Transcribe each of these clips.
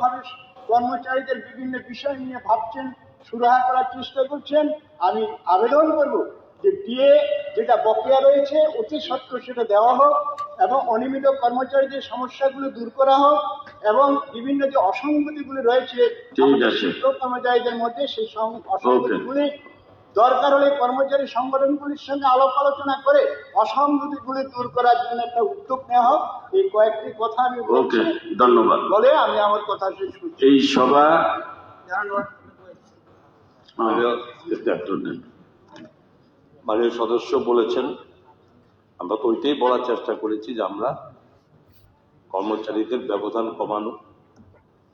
ভাবে কর্মচারীদের বিভিন্ন বিষয় নিয়ে ভাবছেন সুরাহা করার চেষ্টা করছেন। আমি আবেদন করব যে বিয়ে যেটা বকেয়া রয়েছে অতি সত্য সেটা দেওয়া হোক এবং অনিয়মিত কর্মচারীদের সমস্যাগুলো দূর করা হোক এবং বিভিন্ন যে অসঙ্গতিগুলো রয়েছে কর্মচারীদের মধ্যে সেই অসংগতিগুলি অসঙ্গতিগুলি দরকার হলে কর্মচারী সংগঠনগুলির সঙ্গে আলাপ আলোচনা করে অসঙ্গতিগুলি দূর করার জন্য একটা উদ্যোগ নেওয়া হোক এই কয়েকটি কথা আমি ওকে ধন্যবাদ বলে আমি আমার কথা শেষ করছি এই সভা মাননীয়। মাননীয় সদস্য বলেছেন আমরা তো ওইটাই বলার চেষ্টা করেছি যে আমরা কর্মচারীদের ব্যবধান কমানো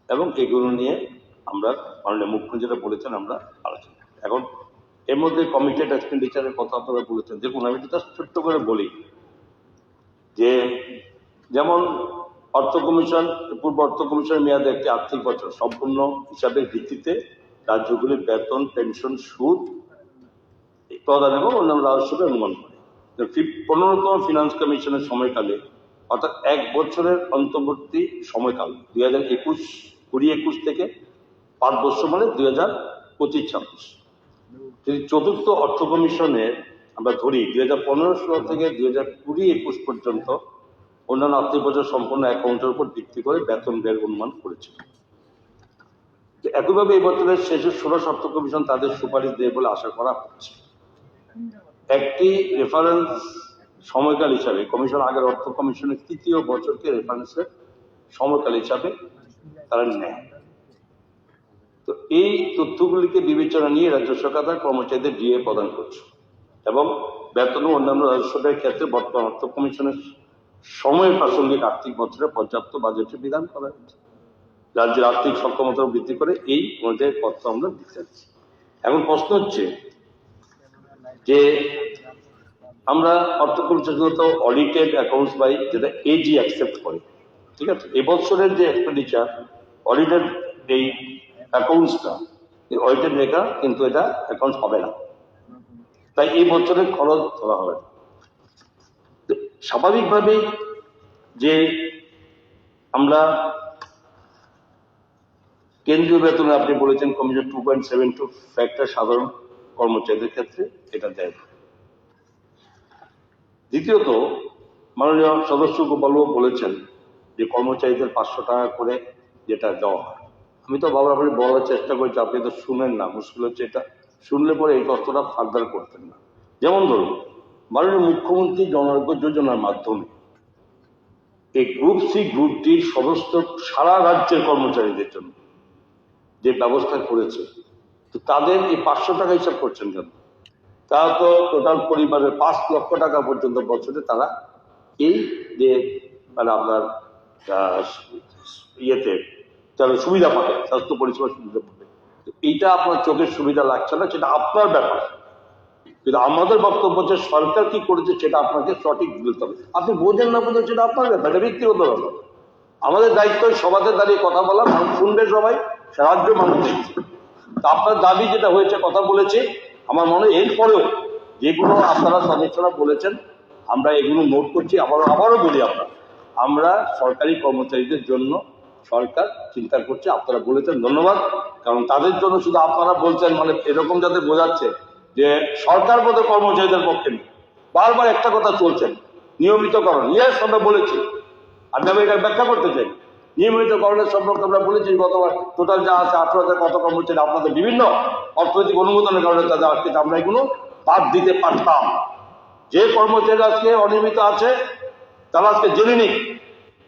এবং এগুলো নিয়ে আমরা মাননীয় মুখ্যমন্ত্রী যেটা বলেছেন আমরা আলোচনা করি। এখন এর মধ্যে কমিটেড এক্সপেন্ডিচারের কথা আপনারা বলেছেন। দেখুন, আমি যেটা ছোট্ট করে বলি যে, যেমন অর্থ কমিশন, পূর্ব অর্থ কমিশনের মেয়াদে একটি আর্থিক বছর সম্পূর্ণ হিসাবের ভিত্তিতে রাজ্যগুলির বেতন পেনশন সুদ প্রদান এবং অন্যান্য রাজস্বকে অনুমান করে। পনেরোতম ফিনান্স কমিশনের সময়কালে, অর্থাৎ এক বছরের অন্তর্বর্তী সময়কাল, দুই হাজার একুশ, কুড়ি একুশ থেকে পাঁচ বছর মানে দুই হাজার পঁচিশ ছাব্বিশ। যদি চতুর্থ অর্থ কমিশনের আমরা ধরি দুই হাজার পনেরো ষোলো থেকে দুই হাজার কুড়ি একুশ পর্যন্ত অন্যান্য আর্থিক বছর সম্পন্ন অ্যাকাউন্টের উপর ভিত্তি করে বেতন ব্যয়ের অনুমান করেছিল। একইভাবে এই বছরের শেষে ষোড়শ অর্থ কমিশন তাদের সুপারিশ দেবে বলে আশা করা হচ্ছে। একটি রেফারেন্স সময়কাল হিসাবে কমিশন আগের অর্থ কমিশনের তৃতীয় বছরকে রেফারেন্সের সময়কাল হিসাবে তারা নেয়। এই তথ্যগুলিকে বিবেচনা নিয়ে রাজ্য সরকার তার কর্মচারীদের ডিএ প্রদান করছে এবং বেতন ও অন্যান্য রাজস্ব ব্যয়ের ক্ষেত্রে বর্তমান অর্থ কমিশনের সময় প্রাসঙ্গিক আর্থিক বছরে পর্যাপ্ত বাজেটের বিধান করা হয়েছে। রাজ্যের আর্থিক সক্ষমতা বৃদ্ধি করে এই অনুযায়ী পত্র আমরা দিতে যাচ্ছি এখন প্রশ্ন হচ্ছে যে আমরা অর্থ পরিচালনা অডিটেড অ্যাকাউন্টস বাই যেটা এজি অ্যাকসেপ্ট করে। ঠিক আছে? এবছরের যে এক্সপেন্ডিচার অডিটেড এই অ্যাকাউন্টসটা অডিটেড রেখা কিন্তু এটা অ্যাকাউন্টস হবে না। তাই এই বছরের খরচ ধরা হবে স্বাভাবিকভাবেই যে আমরা কেন্দ্রীয় বেতনে আপনি বলেছেন commission two point seven two factor সাধারণ কর্মচারীদের ক্ষেত্রে এটা দেয় দ্বিতীয়ত, মাননীয় সদস্য গোপালও বলেছেন যে কর্মচারীদের পাঁচশো টাকা করে যেটা দেওয়া হয়। আমি তো বাবা আপনি বলার চেষ্টা করছি, আপনি তো শুনেন না। মুশকিল হচ্ছে এটা শুনলে পরে এই কষ্টটা ফার্দার করতেন না। যেমন ধরুন, মাননীয় মুখ্যমন্ত্রী জনারোগ্য যোজনার মাধ্যমে এই গ্রুপ সি গ্রুপটির সমস্ত সারা রাজ্যের কর্মচারীদের জন্য যে ব্যবস্থা করেছে, তো তাদের এই পাঁচশো টাকা হিসাব করছেন কেন? তারা তো টোটাল পরিবারের পাঁচ লক্ষ টাকা পর্যন্ত বছরে তারা এই যে মানে আপনার ইয়েতে তারা সুবিধা পাবে, স্বাস্থ্য পরিষেবা সুবিধা পাবে। এইটা আপনার চোখের সুবিধা লাগছে না, সেটা আপনার ব্যাপার। কিন্তু আমাদের বক্তব্য যে সরকার কি করেছে সেটা আপনাকে সঠিক বলতে হবে। আপনি বোঝেন না বোঝেন, সেটা আপনার ব্যাপার, এটা ব্যক্তিগত ব্যাপার। আমাদের দায়িত্ব সবাদের দাঁড়িয়ে কথা বলা শুনবে সবাই রাজ্য মানুষ দেখছে। তা আপনার দাবি যেটা হয়েছে, কথা বলেছে, আমার মনে হয় এরপরেও যেগুলো আপনারা সদস্যরা বলেছেন, আমরা এগুলো নোট করছি, আবারও আবারও বলি আমরা আমরা সরকারি কর্মচারীদের জন্য সরকার চিন্তা করছে, আপনারা বলেছেন ধন্যবাদ, কারণ তাদের জন্য শুধু আপনারা বলছেন মানে এরকম যাতে বোঝাচ্ছে যে সরকার বোধহয় কর্মচারীদের পক্ষে নেই। বারবার একটা কথা চলছেন, নিয়মিতকরণ। ইয়েস আমরা বলেছি। আমি আমি এটা ব্যাখ্যা করতে চাই। নিয়মিতকরণের সম্পর্কে আমরা বলেছি, গতবার টোটাল যা আছে আঠারো হাজার কত কর্মচারী আপনাদের বিভিন্ন অর্থনৈতিক অনুমোদনের কারণে তাদের আজকে আমরা এগুলো বাদ দিতে পারতাম। যে কর্মচারী আজকে অনিয়মিত আছে, তারা আজকে জেনে নিক।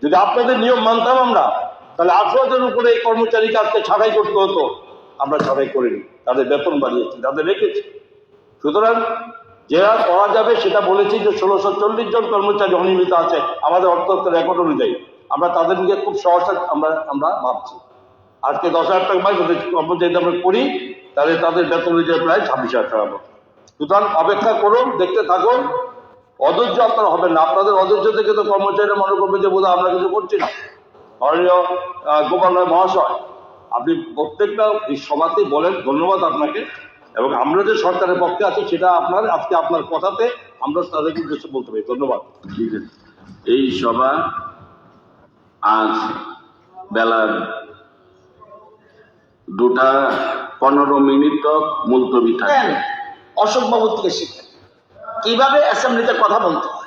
যদি আপনাদের নিয়ম মানতাম আমরা তাহলে আঠারো হাজার উপরে এই কর্মচারীকে আজকে ছাড়াই করতে হতো। আমরা ছাড়াই করিনি। তাদের বেতন বাড়িয়েছি, তাদের রেখেছি। সুতরাং যেটা করা যাবে সেটা বলেছি যে ষোলোশো চল্লিশ জন কর্মচারী অনিয়মিত আছে। আমাদের অর্থ রেকর্ড অনুযায়ী আমরা তাদের নিয়ে খুব সহসা আমরা আমরা ভাবছি। আজকে দশ হাজার টাকা পাই যদি কর্মচারী আমরা করি, তাহলে তাদের বেতন অনুযায়ী প্রায় ছাব্বিশ হাজার টাকা মতো সুতরাং অপেক্ষা করুন, দেখতে থাকুন। অধৈর্য আপনার হবে না। আপনাদের অধৈর্য থেকে তো কর্মচারীরা মনে করবে যে বোধহয় আমরা কিছু করছি না। মাননীয় গোপাল রায় মহাশয় আপনি প্রত্যেকটা এই সভাতেই বলেন ধন্যবাদ আপনাকে। এবং আমরা যে সরকারের পক্ষে আছি সেটা আপনার আজকে আপনার কথাতে আমরা তাদেরকে উদ্দেশ্যে বলতে পারি। ধন্যবাদ। এই সভা আজ বেলা দুটা পনেরো মিনিট তক মুলতবি থাকে। অশোক বাবুর থেকে শিখেন। কীভাবে অ্যাসেম্বলিতে কথা বলতে হয়?